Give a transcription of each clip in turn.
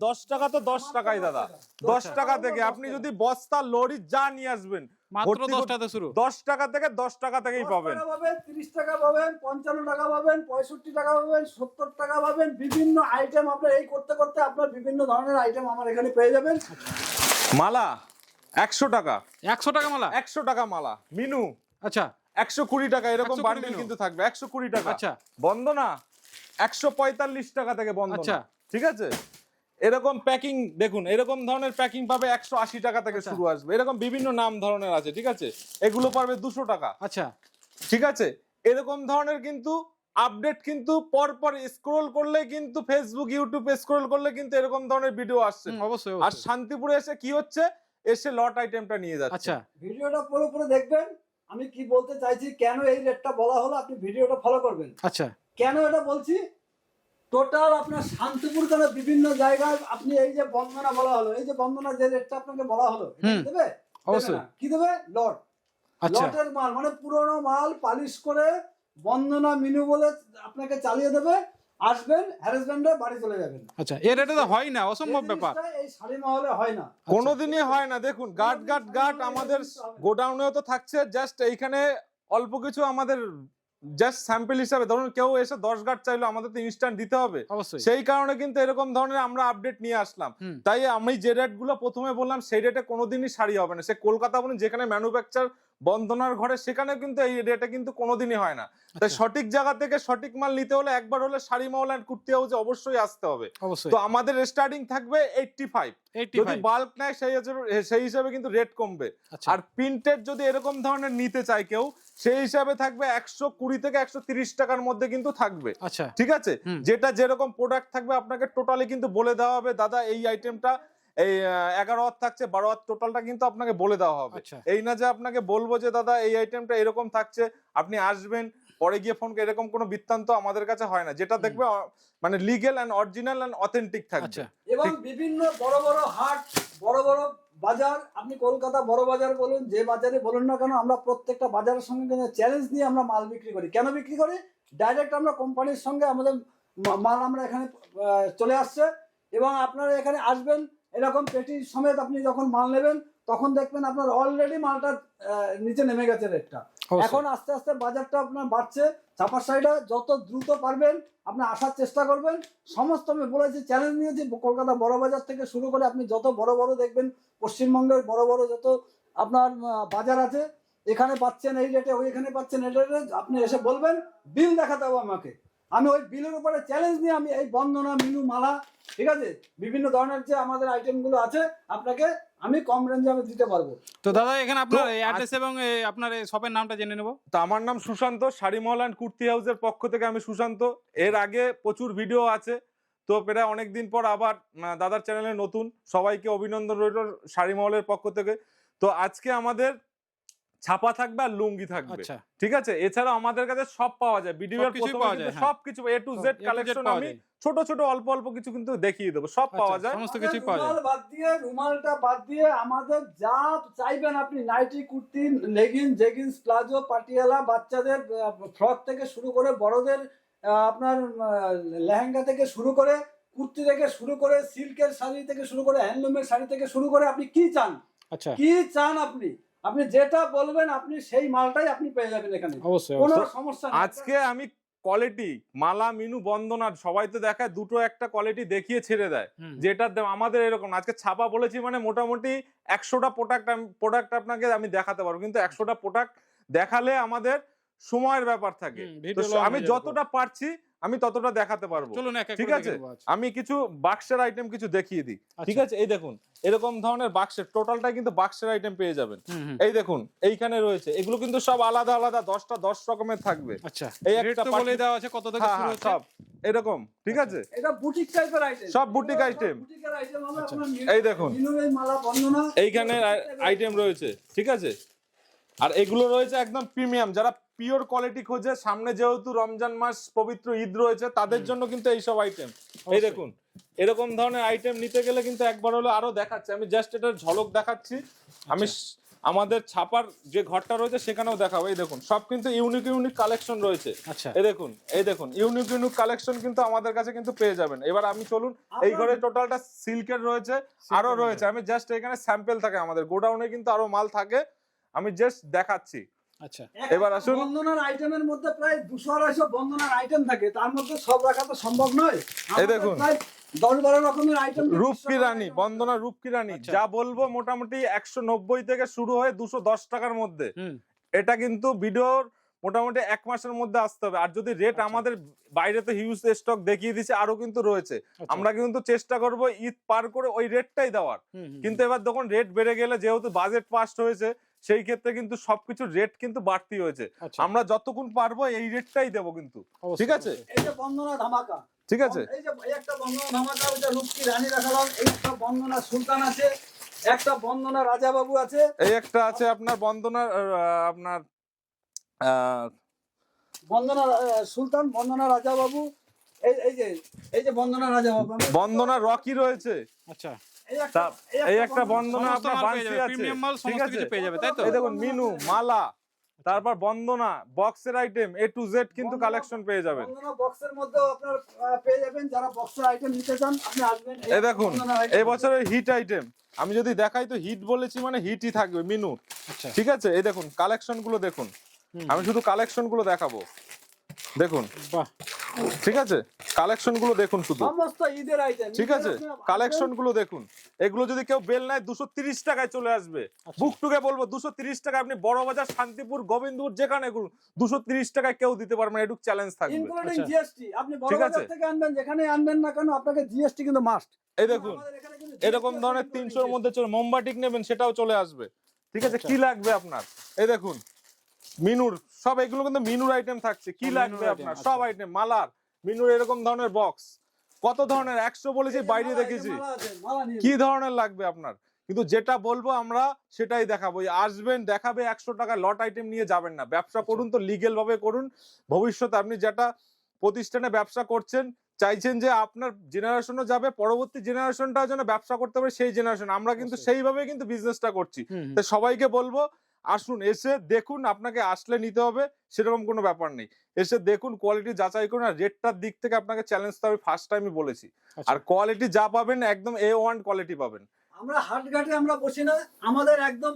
দশ টাকা তো দশ টাকাই দাদা। দশ টাকা। থেকে আপনি যদি বস্তা লরি যা নিয়ে আসবেন মাত্র দশ করে- শুরু। দশ টাকা থেকে দশ টাকা থেকেই পাবেন। টাকা পাবেন তিরিশ টাকা পাবেন পঞ্চান্ন টাকা পাবেন পঁয়ষট্টি টাকা পাবেন সত্তর টাকা পাবেন বিভিন্ন আইটেম আপনার এই করতে করতে আপনার বিভিন্ন ধরনের আইটেম আমার এখানে পেয়ে যাবেন। মালা একশো টাকা। একশো টাকা মালা? একশো টাকা মালা। মিনু আচ্ছা। একশো কুড়ি টাকা এরকম 120 বান্ডিল কিন্তু থাকবে। একশো কুড়ি টাকা। আচ্ছা। বন্ধ না একশো পঁয়তাল্লিশ টাকা থেকে বন্ধ আচ্ছা। ঠিক আছে? এরকম প্যাকিং দেখুন এরকম ধরনের প্যাকিং পাবে একশো আশি টাকা থেকে আচ্ছা। শুরু আসবে। এরকম বিভিন্ন নাম ধরনের আছে ঠিক আছে? এগুলো পাবে দুশো টাকা। আচ্ছা। ঠিক আছে? এরকম ধরনের কিন্তু আপডেট কিন্তু পর পর স্ক্রোল করলে কিন্তু ফেসবুক ইউটিউব স্ক্রোল করলে কিন্তু এরকম ধরনের ভিডিও আসছে। অবশ্যই আর শান্তিপুরে এসে কি হচ্ছে? এসে লট আইটেমটা নিয়ে যাচ্ছে। আচ্ছা। ভিডিওটা পুরো পুরো দেখবেন। আমি কি বলতে চাইছি কেন এই রেটটা বলা হলো? আপনি ভিডিওটা ফলো করবেন। আচ্ছা। কেন এটা বলছি? টোটাল আপনার শান্তিপুর কেন বিভিন্ন জায়গায় আপনি এই যে বন্দনা বলা হলো এই যে বন্দনা যে রেটটা আপনাকে বলা হলো কি দেবে? অবশ্যই। কি দেবে? লট আচ্ছা। লটের মাল মানে পুরোনো মাল পালিশ করে বন্দনা মিনু বলে আপনাকে চালিয়ে দেবে আসবেন হ্যারাসমেন্টে বাড়ি চলে যাবেন। আচ্ছা এর রেটে তো হয় না অসম্ভব ব্যাপার। এই শাড়ি মহলে হয় না। কোনোদিনই হয় না দেখুন গার্ড গার্ড গার্ড আমাদের গোডাউনেও তো থাকছে জাস্ট এইখানে অল্প কিছু আমাদের জাস্ট স্যাম্পল হিসাবে ধরুন কেউ এসে দশ গার্ড চাইলো আমাদের তো ইনস্ট্যান্ট দিতে হবে। অবশ্যই। সেই কারণে কিন্তু এরকম ধরনের আমরা আপডেট নিয়ে আসলাম। তাই আমি যে রেটগুলো প্রথমে বললাম সেই রেটে কোনোদিনই শাড়ি হবে না। সে কলকাতা বলুন যেখানে ম্যানুফ্যাকচার বন্দনার ঘরে সেখানে কিন্তু এই রেটে কিন্তু কোনোদিনই হয় না। তাই আচ্ছা। সঠিক জায়গা থেকে সঠিক মাল নিতে হলে একবার হলে শাড়ি মহল অ্যান্ড কুর্তি হাউসে অবশ্যই আসতে হবে। তো আমাদের স্টার্টিং থাকবে এইটটি ফাইভ যদি বাল্ক নেয় সেই সেই হিসাবে কিন্তু রেট কমবে। আচ্ছা। আর প্রিন্টেড যদি এরকম ধরনের নিতে চায় কেউ সেই হিসাবে থাকবে একশো কুড়ি থেকে একশো তিরিশ টাকার মধ্যে কিন্তু থাকবে। আচ্ছা। ঠিক আছে? যেটা যেরকম প্রোডাক্ট থাকবে আপনাকে টোটালি কিন্তু বলে দেওয়া হবে দাদা এই আইটেমটা এই এগারো হাত থাকছে বারো হাত টোটালটা কিন্তু আপনাকে বলে দেওয়া হবে। আচ্ছা। এই না যে আপনাকে বলব যে দাদা এই আইটেমটা এরকম থাকছে আপনি আসবেন পরে গিয়ে ফোন এরকম কোনো বৃত্তান্ত আমাদের কাছে হয় না। যেটা দেখবে মানে legal and original and authentic থাকবে। আচ্ছা। এবং বিভিন্ন বড় বড় হাট বড় বড় বাজার আপনি কলকাতা বড় বাজার বলুন যে বাজারে বলুন না কেন আমরা প্রত্যেকটা বাজারের সঙ্গে কিন্তু চ্যালেঞ্জ নিয়ে আমরা মাল বিক্রি করি। কেন বিক্রি করি? ডাইরেক্ট আমরা কোম্পানির সঙ্গে আমাদের মাল আমরা এখানে চলে আসছে এবং আপনারা এখানে আসবেন এরকম পেটি সমেত আপনি যখন মাল নেবেন তখন দেখবেন আপনার অলরেডি মালটা নিচে নেমে গেছে রেটটা এখন আস্তে আস্তে বাজারটা আপনার বাড়ছে চাপার সাইডে যত দ্রুত পারবেন আপনি আসার চেষ্টা করবেন। সমস্ত আমি বলেছি চ্যালেঞ্জ নিয়েছি কলকাতা বড় বাজার থেকে শুরু করে আপনি যত বড় বড় দেখবেন পশ্চিমবঙ্গের বড় বড় যত আপনার বাজার আছে এখানে পাচ্ছেন এই রেটে ওইখানে পাচ্ছেন এই রেটে আপনি এসে বলবেন বিল দেখাতে হবে আমাকে। আমি ওই বিলের উপরে চ্যালেঞ্জ নিয়ে আমি এই বন্দনা মিনু মালা ঠিক আছে? বিভিন্ন ধরনের যে আমাদের আইটেমগুলো আছে আপনাকে আমি কম রেঞ্জে আমি দিতে পারব। তো দাদা এখানে আপনার অ্যাড্রেস এবং আপনার শপের নামটা জেনে নেব। তো আমার নাম সুশান্ত শাড়িমহল অ্যান্ড কুর্তি হাউসের পক্ষ থেকে আমি সুশান্ত। এর আগে প্রচুর ভিডিও আছে তো প্রায় অনেকদিন পর আবার দাদার চ্যানেলে নতুন। সবাইকে অভিনন্দন রইল শাড়িমহলের পক্ষ থেকে। তো আজকে আমাদের ছাপা থাকবে আর লুঙ্গি থাকবে। আচ্ছা। ঠিক আছে? এছাড়া আমাদের কাছে সব পাওয়া যায়। সবকিছুই পাওয়া যায়, হ্যাঁ। সবকিছু এ টু জেড কালেকশন আমি ছোট ছোট অল্প অল্প কিছু কিন্তু দেখিয়ে দেবো। সব পাওয়া আচ্ছা, যায়। সমস্ত কিছুই পাওয়া যায়। বাদ দিয়ে রুমালটা বাদ দিয়ে আমাদের যা চাইবেন আপনি nighty kurti legging jeggings palazzo Patiala বাচ্চাদের ফ্রক থেকে শুরু করে বড়দের আপনার লেহেঙ্গা থেকে শুরু করে কুর্তি থেকে শুরু করে সিল্কের শাড়ি থেকে শুরু করে হ্যান্ডলুমের শাড়ি থেকে শুরু করে আপনি কি চান? আচ্ছা। কি চান আপনি? আপনি যেটা বলবেন আপনি সেই মালটাই আপনি পেয়ে যাবেন এখানে। অবশ্যই কোনো সমস্যা আজকে আমি কোয়ালিটি মালা মিনু বন্দনা সবাই তো দেখায় দুটো একটা কোয়ালিটি দেখিয়ে ছেড়ে দেয়। যেটা আমাদের এরকম আজকে ছাপা বলেছি মানে মোটামুটি একশোটা প্রোডাক্ট প্রোডাক্ট আপনাকে আমি দেখাতে পারব। কিন্তু একশোটা প্রোডাক্ট দেখালে আমাদের সময়ের ব্যাপার থাকে। আমি যতটা পারছি আমি ততটা দেখাতে পারব চলুন এক এক ঠিক আছে? আচ্ছা। আমি কিছু বাক্সের আইটেম কিছু দেখিয়ে দিই ঠিক আচ্ছা। আছে এই দেখুন এরকম ধরনের বাক্সের টোটালটা কিন্তু বাক্সের আইটেম পেয়ে যাবেন। এই দেখুন এইখানে রয়েছে এগুলো কিন্তু সব আলাদা আলাদা দশটা দশ রকমের থাকবে আচ্ছা এই একটা বলে দেওয়া আছে কত থেকে হ্যাঁ শুরু হ্যাঁ সব এরকম ঠিক। আছে এটা বুটিক টাইপের আইটেম সব। বুটিকের আইটেম এই দেখুন। এই মালা বন্দনা এইখানে আইটেম রয়েছে ঠিক আছে আর এগুলো রয়েছে একদম প্রিমিয়াম যারা পিওর কোয়ালিটি খোঁজে সামনে যেহেতু রমজান মাস পবিত্র ঈদ রয়েছে তাদের জন্য কিন্তু এইসব আইটেম এই দেখুন এরকম ধরনের আইটেম নিতে গেলে কিন্তু একবার হলো আরও দেখাচ্ছে। আমি জাস্ট এটার ঝলক দেখাচ্ছি। আমি আমাদের ছাপার যে ঘরটা রয়েছে সেখানেও দেখাবো। এই দেখুন সব কিন্তু ইউনিক ইউনিক কালেকশন রয়েছে। আচ্ছা। এই দেখুন এই দেখুন ইউনিক ইউনিক কালেকশন কিন্তু আমাদের কাছে কিন্তু পেয়ে যাবেন। এবার আমি চলুন এই ঘরে টোটালটা সিল্কের রয়েছে আরও রয়েছে। আমি জাস্ট এখানে স্যাম্পেল থাকে আমাদের। গোডাউনে কিন্তু আরও মাল থাকে। আমি জাস্ট দেখাচ্ছি। আচ্ছা এবার আসুন। বন্ধনার আইটেমের মধ্যে প্রায় দুশো আড়াইশো বন্ধনার আইটেম থাকে তার মধ্যে সব রাখা তো সম্ভব নয় আমাদের দেখুন। দশ বারো রকমের আইটেম রূপকি রানী বন্দনা রূপকি রানী আচ্ছা। যা বলব মোটামুটি একশো নব্বই থেকে শুরু হয়ে দুশো দশ টাকার মধ্যে এটা কিন্তু ভিডিওর মোটামুটি এক মাসের মধ্যে আসতে হবে আর যদি রেট আচ্ছা। আমাদের বাইরে তো হিউজ স্টক দেখিয়ে দিচ্ছে আরও কিন্তু রয়েছে। আমরা কিন্তু চেষ্টা করব ঈদ পার করে ওই রেটটাই দেওয়ার কিন্তু এবার দেখুন রেট বেড়ে গেলে যেহেতু বাজেট পাস্ট হয়েছে সেই ক্ষেত্রে কিন্তু সবকিছুর রেট কিন্তু বাড়তি হয়েছে। আচ্ছা, আমরা যতক্ষণ পারব এই রেটটাই দেবো কিন্তু। ঠিক আছে? এই যে বন্দনা ধামাকা। ঠিক আছে? এই যে একটা বন্দনা ধামাকা ওই যে রূপকি রানী দেখালাম। এই একটা বন্দনা সুলতান আছে একটা বন্দনা রাজা বাবু আছে। এই একটা আছে আপনার বন্দনার আহ, আপনার আহ, বন্দনা আহ, সুলতান বন্দনা রাজা বাবু এই এই যে এই যে বন্দনা রাজা বাবু বন্দনা রকি রয়েছে। আচ্ছা। এই একটা বন্দনা আপনার বান্সি আছে। প্রিমিয়াম মাল ঠিক সমস্ত আছে? কিছু পেয়ে যাবে তাই তো? এই দেখুন মিনু মালা তারপর বন্দনা বক্সের আইটেম এ টু জেড কিন্তু কালেকশন পেয়ে যাবেন। বন্দনা বক্সের মধ্যেও আপনার পেয়ে যাবেন। যারা বক্সের আইটেম নিতে চান আপনি আসবেন। এই দেখুন এই বছরের হিট আইটেম আমি যদি দেখাই তো হিট বলেছি মানে হিটই থাকবে মিনু। আচ্ছা। ঠিক আছে? এই দেখুন কালেকশনগুলো দেখুন। আমি শুধু কালেকশনগুলো দেখাবো। দেখুন। ঠিক আছে? কালেকশনগুলো দেখুন শুধু। ঠিক আছে? কালেকশনগুলো দেখুন। এগুলো যদি কেউ বেল নেয় দুশো তিরিশ টাকায় চলে আসবে। আচ্ছা। বুক টুকে বলব দুশো তিরিশ টাকা আপনি বড় বাজার শান্তিপুর গোবিন্দপুর যেখানে করুন দুশো তিরিশ টাকায় কেউ দিতে পারবে না এটুকু চ্যালেঞ্জ থাকবে। ইনক্লুডিং আচ্ছা। জিএসটি ঠিক আছে। আনবেন যেখানে আনবেন না কেন আপনাকে জিএসটি কিন্তু মাস্ট এই দেখুন এরকম ধরনের তিনশোর মধ্যে চলে মোমবাটিক নেবেন সেটাও চলে আসবে। ঠিক আছে? আচ্ছা। কি লাগবে আপনার? এই দেখুন মিনুর সব এগুলো কিন্তু মিনুর আইটেম থাকছে। কি লাগবে আপনার? সব আচ্ছা। আইটেম মালার। মিনুর এরকম ধরনের বক্স কত ধরনের? একশো বলেছি বাইরে দেখেছি। কি ধরনের লাগবে আপনার? কিন্তু যেটা বলব আমরা সেটাই দেখাবো। আসবেন দেখাবে একশো টাকা লট আইটেম নিয়ে যাবেন না। ব্যবসা করুন তো লিগেল ভাবে করুন। ভবিষ্যতে আপনি যেটা প্রতিষ্ঠানে ব্যবসা করছেন চাইছেন যে আপনার জেনারেশনও যাবে পরবর্তী জেনারেশনটাও যেন ব্যবসা করতে পারে সেই জেনারেশন আমরা কিন্তু সেইভাবে কিন্তু বিজনেসটা করছি। তো সবাইকে বলব আসুন এসে দেখুন আপনাকে আসলে নিতে হবে সেরকম কোনো ব্যাপার নেই। এসে দেখুন কোয়ালিটি যাচাই করুন আর রেটটার দিক থেকে আপনাকে চ্যালেঞ্জ তো আমি ফার্স্ট টাইমই বলেছি। আচ্ছা। আর কোয়ালিটি যা পাবেন একদম এ ওয়ান কোয়ালিটি পাবেন। আমরা হাটঘাটে আমরা বসি না আমাদের একদম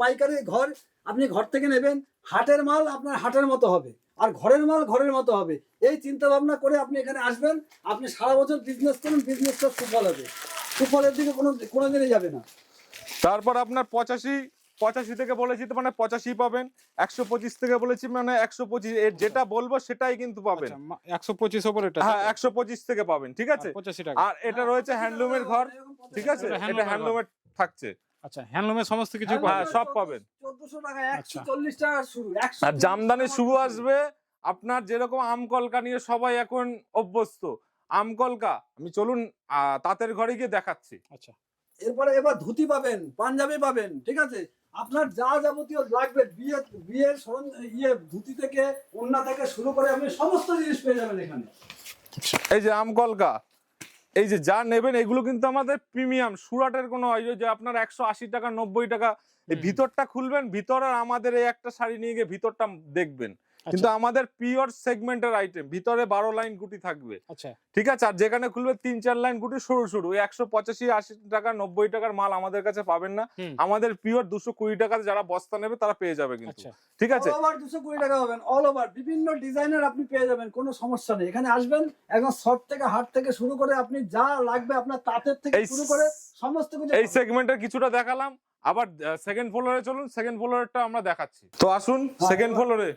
পাইকারি ঘর আপনি ঘর থেকে নেবেন হাটের মাল আপনার হাটের মতো হবে। আর ঘরের মাল ঘরের মতো হবে। এই চিন্তা ভাবনা করে আপনি এখানে আসবেন আপনি সারা বছর বিজনেস করুন বিজনেসটা সুফল হবে। সুফলের দিকে কোনো কোনো দিনই যাবে না। তারপর আপনার পঁচাশি পঁচাশি থেকে বলেছি তো মানে পঁচাশি পাবেন একশো পঁচিশ থেকে বলেছি মানে একশো পঁচিশ যেটা বলব সেটাই কিন্তু পাবেন। আচ্ছা, একশো পঁচিশ ওপর এটা হ্যাঁ একশো পঁচিশ থেকে পাবেন ঠিক আছে? পঁচাশি টাকা। আর এটা রয়েছে হ্যান্ডলুমের ঘর ঠিক আছে? এটা হ্যান্ডলুমের থাকছে। আচ্ছা হ্যান্ডলুমের সমস্ত কিছু হ্যাঁ, সব পাবেন। চোদ্দশো টাকা একশো আচ্ছা। চল্লিশ টাকা শুরু আর জামদানি শুভ আসবে আপনার যেরকম আমকলকা নিয়ে সবাই এখন অভ্যস্ত আমকলকা আমি চলুন আহ, তাঁতের ঘরে গিয়ে দেখাচ্ছি। আচ্ছা। এরপরে এবার ধুতি পাবেন পাঞ্জাবি পাবেন ঠিক আছে? আপনার যা যাবতীয় লাগবে বিয়ে বিয়ের সরঞ্জ- ইয়ে ধুতি থেকে ওন্না থেকে শুরু করে আপনি সমস্ত জিনিস পেয়ে যাবেন এখানে। এই যে আম কলকা এই যে যা নেবেন এগুলো কিন্তু আমাদের প্রিমিয়াম। সুরাটের কোনো যে আপনার একশো আশি টাকা নব্বই টাকা এই ভিতরটা খুলবেন ভিতর আর আমাদের এই একটা শাড়ি নিয়ে গিয়ে ভিতরটা দেখবেন। কিন্তু আচ্ছা। আমাদের পিওর সেগমেন্টের আইটেম ভিতরে বারো লাইন গুটি থাকবে। আচ্ছা। ঠিক আছে? আর যেখানে খুলবে তিন চার লাইন গুটি সরু সরু। ওই একশো পঁচাশি আশি টাকা নব্বই টাকার মাল আমাদের কাছে পাবেন না। আমাদের পিওর দুশো কুড়ি টাকাতে যারা বস্তা নেবে তারা পেয়ে যাবে কিন্তু। আচ্ছা। ঠিক আছে? অল ওভার দুশো কুড়ি টাকা পাবেন অল ওভার বিভিন্ন ডিজাইনের আপনি পেয়ে যাবেন কোনো সমস্যা নেই। এখানে আসবেন একদম শর্ট থেকে হাট থেকে শুরু করে আপনি যা লাগবে আপনার তাঁতের থেকে শুরু করে সমস্ত কিছু এই। সেগমেন্টের কিছুটা দেখালাম। আবার সেকেন্ড ফ্লোরে চলুন সেকেন্ড ফ্লোরটা আমরা দেখাচ্ছি। তো আসুন হ্যাঁ, সেকেন্ড ফ্লোরে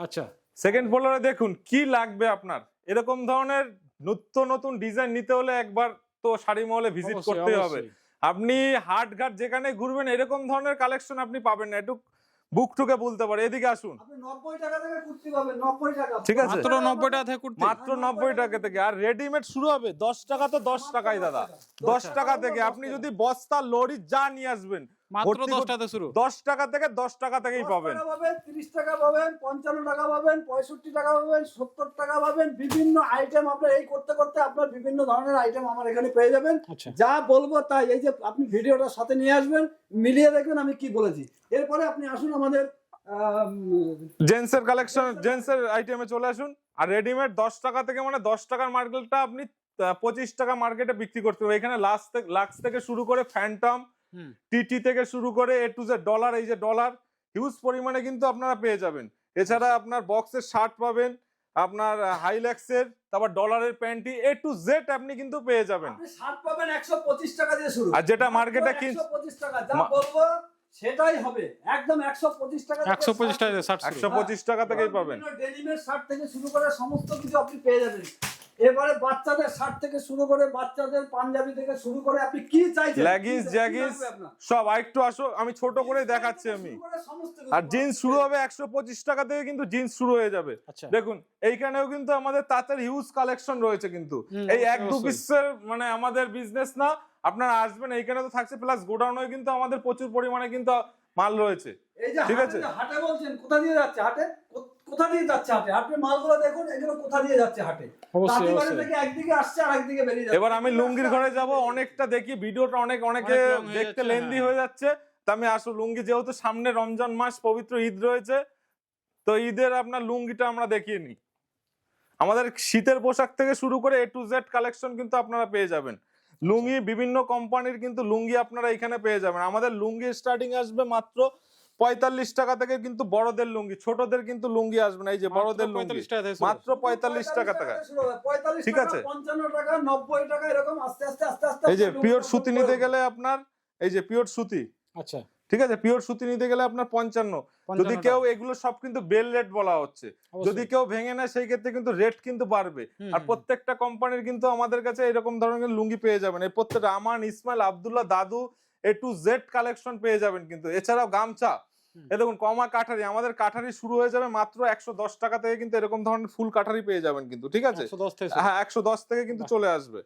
আচ্ছা। সেকেন্ড ফ্লোরে দেখুন কি লাগবে আপনার? এরকম ধরনের নিত্য নতুন ডিজাইন নিতে হলে একবার তো শাড়ি মহলে ভিজিট করতে হবে। আপনি হাট ঘাট যেখানে ঘুরবেন এরকম ধরনের কালেকশন আপনি পাবেন না। একটু বুক ঠুকে বলতে পারে। এদিকে আসুন। আপনি নব্বই টাকা থেকে কুর্তি পাবেন নব্বই টাকা। ঠিক আছে। মাত্র নব্বই টাকা থেকে কুর্তি। মাত্র নব্বই টাকা থেকে। আর রেডিমেড শুরু হবে। দশ টাকা তো দশ টাকাই দাদা। দশ টাকা থেকে। আপনি যদি বস্তা লরি যা নিয়ে আসবেন মাত্র শুরু। টাকা থেকে দশ টাকা থেকেই পাবেন। পাবেন তিরিশ টাকা পাবেন পঞ্চান্ন টাকা পাবেন পঁয়ষট্টি টাকা পাবেন সত্তর টাকা পাবেন বিভিন্ন আইটেম আপনার এই করতে করতে আপনার বিভিন্ন ধরনের আইটেম আমার এখানে পেয়ে যাবেন। আচ্ছা। যা বলব তাই এই যে আপনি ভিডিওটা সাথে নিয়ে আসবেন মিলিয়ে দেখবেন আমি কি বলেছি। এরপরে আপনি আসুন আমাদের আম, জেন্টসের কালেকশন জেন্টসের আইটেমে চলে আসুন। আর রেডিমেড দশ টাকা থেকে মানে দশ টাকার মার্কেটটা আপনি পঁচিশ টাকা মার্কেটে বিক্রি করতে হবে। এখানে লাক্স থেকে শুরু করে ফ্যান্টম। টিটি থেকে শুরু করে এ টু জেড ডলার এই যে ডলার হিউজ পরিমাণে কিন্তু আপনারা পেয়ে যাবেন। এছাড়া আপনার বক্সের শার্ট পাবেন আপনার হাইল্যাক্সের তারপর ডলারের প্যান্টি এ টু জেড আপনি কিন্তু পেয়ে যাবেন। আপনি শার্ট পাবেন একশো পঁচিশ টাকা দিয়ে শুরু। আর যেটা মার্কেটে একশো পঁচিশ টাকা যা বলব সেটাই হবে। একদম একশো পঁচিশ টাকা থেকে একশো পঁচিশ start টাকা ষাট একশো পঁচিশ টাকা থেকেই পাবেন। ডেনিমের শার্ট থেকে শুরু করে সমস্ত কিছু আপনি পেয়ে যাবেন। এবারে বাচ্চাদের শার্ট থেকে শুরু করে বাচ্চাদের পাঞ্জাবি থেকে শুরু করে আপনি কি চাইছেন? লেগিংস জ্যাগিস সব আরেকটু আসো আমি ছোট করে দেখাচ্ছি আমি। আর জিন্স শুরু হবে একশো পঁচিশ টাকা থেকে কিন্তু জিন্স শুরু হয়ে যাবে। আচ্ছা। দেখুন এইখানেও কিন্তু আমাদের তাঁতের হিউজ কালেকশন রয়েছে কিন্তু। এই এক দু। পিসের মানে আমাদের বিজনেস না আপনারা আসবেন এইখানে তো থাকছে প্লাস গোডাউনেও কিন্তু আমাদের প্রচুর পরিমাণে কিন্তু মাল রয়েছে। এই যে ঠিক আছে। হাটে বলছেন কোথা দিয়ে যাচ্ছে হাটে? কোথা দিয়ে যাচ্ছে হাটে? আপনি মালগুলো দেখুন এগুলো কোথা দিয়ে যাচ্ছে হাটে? অবশ্যই তাঁতিবাড়ি অবশ্যই। থেকে একদিকে আসছে আর একদিকে বেরিয়ে যাচ্ছে। এবার আমি লুঙ্গির ঘরে যাব অনেকটা দেখি ভিডিওটা অনেক অনেকে দেখতে লেন্দি হ্যাঁ। হয়ে যাচ্ছে। তা আমি আসো লুঙ্গি যেহেতু সামনে রমজান মাস পবিত্র ঈদ রয়েছে তো ঈদের আপনার লুঙ্গিটা আমরা দেখিয়ে নিই। আমাদের শীতের পোশাক থেকে শুরু করে এ টু জেড কালেকশন কিন্তু আপনারা পেয়ে যাবেন। লুঙ্গি বিভিন্ন কোম্পানির কিন্তু লুঙ্গি আপনারা এখানে পেয়ে যাবেন। আমাদের লুঙ্গি স্টার্টিং আসবে মাত্র পঁয়তাল্লিশ টাকা থেকে কিন্তু বড়দের লুঙ্গি ছোটদের কিন্তু লুঙ্গি আসবে না এই যে বড়দের লুঙ্গি। পঁয়তাল্লিশ টাকা থেকে মাত্র পঁয়তাল্লিশ টাকা। 45 ঠিক আছে। 55 টাকা 90 টাকা এরকম আস্তে আস্তে আস্তে আস্তে এই যে পিওর সুতি নিতে গেলে আপনার এই যে পিওর সুতি আচ্ছা। ঠিক আছে? পিওর সুতি নিতে গেলে আপনার পঞ্চান্ন। যদি কেউ এগুলো সব কিন্তু বেল রেট বলা হচ্ছে। যদি কেউ ভেঙে নেয় সেই ক্ষেত্রে কিন্তু রেট কিন্তু বাড়বে। আর প্রত্যেকটা কোম্পানির কিন্তু আমাদের কাছে এরকম ধরনের লুঙ্গি পেয়ে যাবেন। এই প্রত্যেকটা আমান ইসমাইল আবদুল্লাহ দাদু এ টু জেড কালেকশন পেয়ে যাবেন কিন্তু। এছাড়াও গামছা। এ দেখুন কমা কাঠারি আমাদের কাঠারি শুরু হয়ে যাবে মাত্র একশো দশ টাকা থেকে কিন্তু এরকম ধরনের ফুল কাঠারি পেয়ে যাবেন কিন্তু ঠিক আছে? 110 থেকে শুরু। হ্যাঁ একশো দশ থেকে কিন্তু চলে আসবে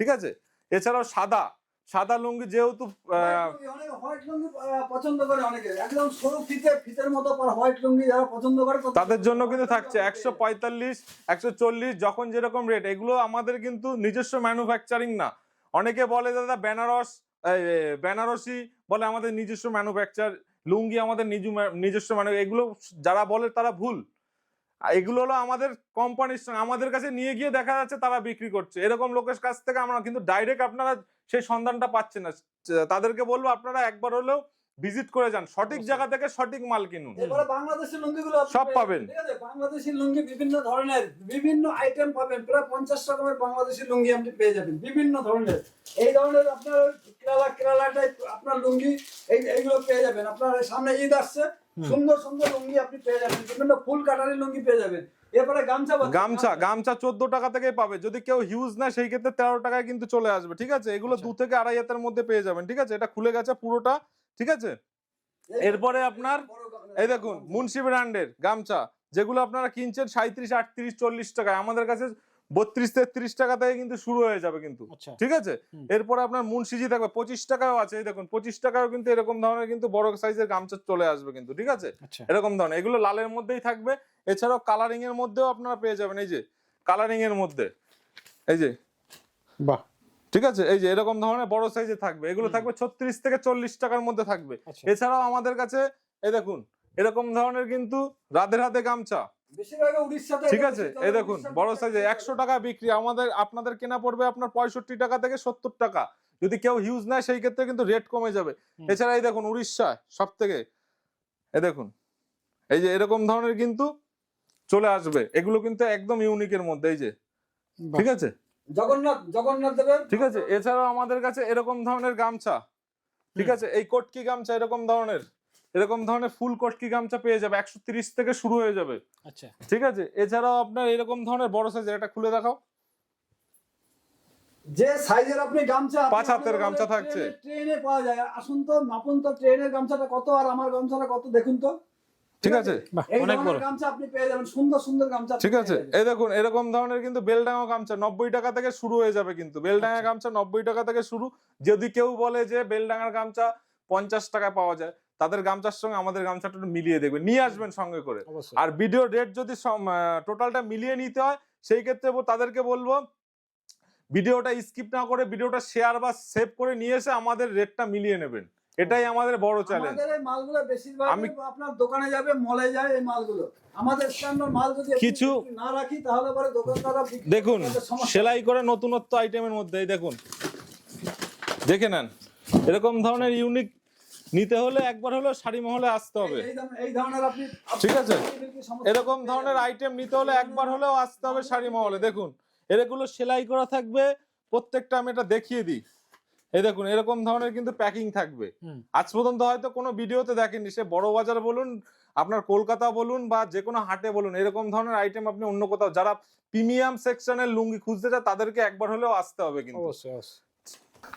ঠিক আছে? এছাড়াও সাদা সাদা লুঙ্গি যেহেতু আহ, হোয়াইট লুঙ্গি, অনেকে হোয়াইট লুঙ্গি আহ, পছন্দ করে অনেকে। একদম সরু ফিতে ফিতের মতো হোয়াইট লুঙ্গি যারা পছন্দ করে তো- তাদের জন্য কিন্তু থাকছে একশো পঁয়তাল্লিশ একশো চল্লিশ যখন যেরকম রেট এগুলো আমাদের কিন্তু নিজস্ব ম্যানুফ্যাকচারিং না। অনেকে বলে দাদা বেনারস বেনারসি বলে আমাদের নিজস্ব ম্যানুফ্যাকচার লুঙ্গি আমাদের নিজ নিজস্ব মানে এগুলো যারা বলে তারা ভুল। এগুলো হলো আমাদের কোম্পানির সঙ্গে, আমাদের কাছে নিয়ে গিয়ে দেখা যাচ্ছে তারা বিক্রি করছে। এরকম লোকের কাছ থেকে আমরা কিন্তু ডাইরেক্ট আপনারা সেই সন্ধানটা পাচ্ছেন না। তাদেরকে বলব আপনারা একবার হলেও ভিজিট করে যান সঠিক জায়গা থেকে সঠিক মাল কিনুন। বাংলাদেশের লুঙ্গি লুঙ্গিগুলো সব পাবেন। বাংলাদেশের বাংলাদেশি লুঙ্গি বিভিন্ন ধরনের বিভিন্ন আইটেম পাবেন প্রায় পঞ্চাশ রকমের বাংলাদেশি লুঙ্গি আপনি পেয়ে যাবেন বিভিন্ন ধরনের। এই ধরনের আপনার কেরালা কেরালা টাইপ আপনার লুঙ্গি এই এইগুলো পেয়ে যাবেন। আপনার সামনে ঈদ আসছে সুন্দর সুন্দর লুঙ্গি আপনি পেয়ে যাবেন। বিভিন্ন ফুল কাটারি লুঙ্গি পেয়ে যাবেন। এরপরে গামছা গামছা গামছা চোদ্দ টাকা থেকে পাবে। যদি কেউ হিউজ না সেই ক্ষেত্রে তেরো টাকায় কিন্তু চলে আসবে ঠিক আছে? এগুলো আচ্ছা। দু থেকে আড়াই হাতের মধ্যে পেয়ে যাবেন ঠিক আছে? এটা খুলে গেছে পুরোটা ঠিক আছে? এরপরে আপনার এই দেখুন মুন্সি ব্র্যান্ডের গামছা যেগুলো আপনারা কিনছেন সাঁত্রিশ আটত্রিশ চল্লিশ টাকায়। আমাদের কাছে বত্রিশ তেত্রিশ টাকা থেকে কিন্তু শুরু হয়ে যাবে কিন্তু। আচ্ছা। ঠিক আছে। এরপরে আপনার মুন্সিজি থাকবে পঁচিশ টাকাও আছে এই দেখুন পঁচিশ টাকাও কিন্তু এরকম ধরনের কিন্তু বড় সাইজের গামছা চলে আসবে কিন্তু ঠিক আছে? আচ্ছা। এরকম ধরনের এগুলো লালের মধ্যেই থাকবে এছাড়াও কালারিং এর মধ্যেও আপনারা পেয়ে যাবেন এই যে কালারিং এর মধ্যে এই যে। বাহ। ঠিক আছে? এই যে এরকম ধরনের বড় সাইজে থাকবে এগুলো থাকবে ছত্রিশ থেকে চল্লিশ টাকার মধ্যে থাকবে। আচ্ছা। এছাড়াও আমাদের কাছে এই দেখুন এরকম ধরনের কিন্তু রাধে রাধে গামছা ঠিক আছে এই দেখুন বড় সাইজে একশো টাকা বিক্রি আমাদের আপনাদের কেনা পড়বে আপনার পঁয়ষট্টি টাকা থেকে সত্তর টাকা। যদি কেউ হিউজ নেয় সেই ক্ষেত্রে কিন্তু রেট কমে যাবে। এছাড়া এই দেখুন উড়িষ্যা সব থেকে এ দেখুন এই যে এরকম ধরনের কিন্তু চলে আসবে। এগুলো কিন্তু একদম ইউনিকের মধ্যে এই যে। ঠিক আছে? জগন্নাথ জগন্নাথ দেবের ঠিক আছে এছাড়াও আমাদের কাছে এরকম ধরনের গামছা। ঠিক আছে এই কটকি গামছা এরকম ধরনের। এরকম ধরনের ফুল কটকি গামছা পেয়ে যাবে একশো তিরিশ থেকে শুরু হয়ে যাবে। আচ্ছা। ঠিক আছে? এছাড়াও আপনার এরকম ধরনের বড় সাইজের এটা খুলে দেখাও। যে সাইজের আপনি গামছা পাঁচ হাতের গামছা থাকছে। ট্রেনে পাওয়া যায়। আসুন তো মাপুন তো ট্রেনের গামছাটা কত আর আমার গামছাটা কত দেখুন তো। ঠিক আছে? অনেক বড়। গামছা আপনি পেয়ে যাবেন সুন্দর সুন্দর গামছা ঠিক আছে। এই দেখুন এরকম ধরনের কিন্তু বেলডাঙ্গা গামছা নব্বই টাকা থেকে শুরু হয়ে যাবে কিন্তু। বেলডাঙ্গা আচ্ছা। গামছা নব্বই টাকা থেকে শুরু। যদি কেউ বলে যে বেলডাঙ্গার গামছা পঞ্চাশ টাকায় পাওয়া যায় তাদের গামছার সঙ্গে আমাদের গামছাটা মিলিয়ে দেখবেন নিয়ে আসবেন সঙ্গে করে। আর ভিডিও রেট যদি টোটালটা মিলিয়ে নিতে হয় সেই ক্ষেত্রে তাদেরকে বলব ভিডিওটা স্কিপ না করে ভিডিওটা শেয়ার বা সেভ করে নিয়ে এসে আমাদের রেটটা মিলিয়ে নেবেন। এটাই আমাদের বড় চ্যালেঞ্জ আমাদের এই মালগুলো বেশিরভাগ আমি- আপনার দোকানে যাবে মলে যায় এই মালগুলো। আমাদের স্ট্যান্ডার্ড মাল যদি কিছু- না রাখি তাহলে পরে দোকানদাররা দেখুন সেলাই করে নতুনত্ব আইটেমের মধ্যে দেখুন। দেখে নেন এরকম ধরনের ইউনিক নিতে হলে একবার হলেও শাড়ি মহলে আসতে হবে। এই ধরনের- আপনি ঠিক আছে? এরকম ধরনের আইটেম নিতে হলে একবার হলেও আসতে হবে শাড়ি মহলে। দেখুন এগুলো সেলাই করা থাকবে প্রত্যেকটা আমি এটা দেখিয়ে দিই। এই দেখুন এরকম ধরনের কিন্তু প্যাকিং থাকবে। আজ পর্যন্ত হয়তো কোনো ভিডিওতে দেখেননি। সে বড় বাজার বলুন আপনার কলকাতা বলুন বা যে কোনো হাটে বলুন এরকম ধরনের আইটেম আপনি অন্য কোথাও যারা প্রিমিয়াম সেকশনের লুঙ্গি খুঁজতে চায় তাদেরকে একবার হলেও আসতে হবে কিন্তু। অবশ্যই অবশ্যই।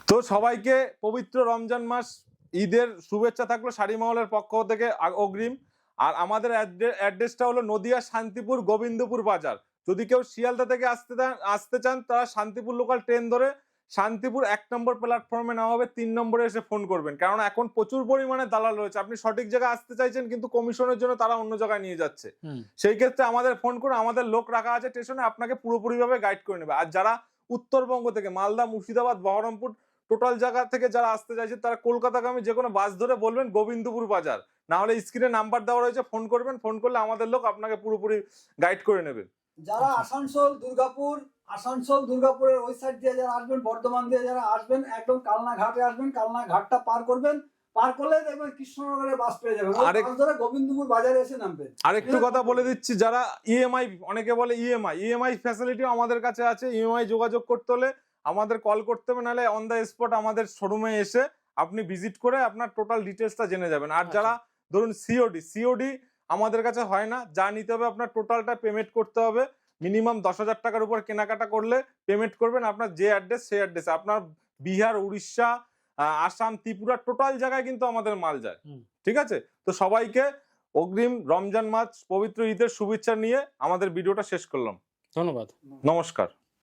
তো সবাইকে পবিত্র রমজান মাস ঈদের শুভেচ্ছা থাকল শাড়ি মহলের পক্ষ থেকে অগ্রিম। আর আমাদের অ্যাড্রেসটা হলো নদিয়া শান্তিপুর গোবিন্দপুর বাজার। যদি কেউ শিয়ালদা থেকে আসতে চান- আসতে চান তারা শান্তিপুর লোকাল ট্রেন ধরে শান্তিপুর এক নম্বর প্ল্যাটফর্মে নেওয়া হবে তিন নম্বরে এসে ফোন করবেন। কারণ এখন প্রচুর পরিমাণে দালাল রয়েছে। আপনি সঠিক জায়গায় আসতে চাইছেন কিন্তু কমিশনের জন্য তারা অন্য জায়গায় নিয়ে যাচ্ছে। সেই ক্ষেত্রে আমাদের ফোন করে আমাদের লোক রাখা আছে স্টেশনে আপনাকে পুরোপুরিভাবে গাইড করে নেবে। আর যারা উত্তরবঙ্গ থেকে মালদা মুর্শিদাবাদ বহরমপুর টোটাল জায়গা থেকে যারা আসতে চাইছে তারা কলকাতাগামী যে কোনো বাস ধরে বলবেন গোবিন্দপুর বাজার। না হলে স্ক্রিনে নাম্বার দেওয়া রয়েছে ফোন করবেন ফোন করলে আমাদের লোক আপনাকে পুরোপুরি গাইড করে নেবে। যারা আসানসোল দুর্গাপুর আসানসোল দুর্গাপুরের ওই সাইড দিয়ে যারা আসবেন বর্ধমান দিয়ে যারা আসবেন একদম কালনা ঘাটে আসবেন কালনা ঘাটটা পার করবেন। পার করলে দেখবেন কৃষ্ণনগরের বাস পেয়ে যাবেন। আরেক- গোবিন্দপুর বাজারে এসে নামবেন। আরেকটু কথা বলে দিচ্ছি যারা ইএমআই অনেকে বলে E ইএমআই ইএমআই ফ্যাসিলিটিও আমাদের কাছে আছে। ইএমআই যোগাযোগ করতে হলে আমাদের কল করতে হবে নাহলে অন দ্য স্পট আমাদের শোরুমে এসে আপনি ভিজিট করে আপনার টোটাল ডিটেলসটা জেনে যাবেন। আর যারা ধরুন সিওডি সিওডি আমাদের কাছে হয় না যা নিতে হবে আপনার টোটালটা পেমেন্ট করতে হবে। মিনিমাম দশ হাজার টাকার উপর কেনাকাটা করলে পেমেন্ট করবেন আপনার যে অ্যাড্রেস সেই অ্যাড্রেসে আপনার বিহার উড়িষ্যা আসাম ত্রিপুরা টোটাল জায়গায় কিন্তু আমাদের মাল যায়। ঠিক আছে? তো সবাইকে অগ্রিম রমজান মাস পবিত্র ঈদের শুভেচ্ছা নিয়ে আমাদের ভিডিওটা শেষ করলাম। ধন্যবাদ। নমস্কার।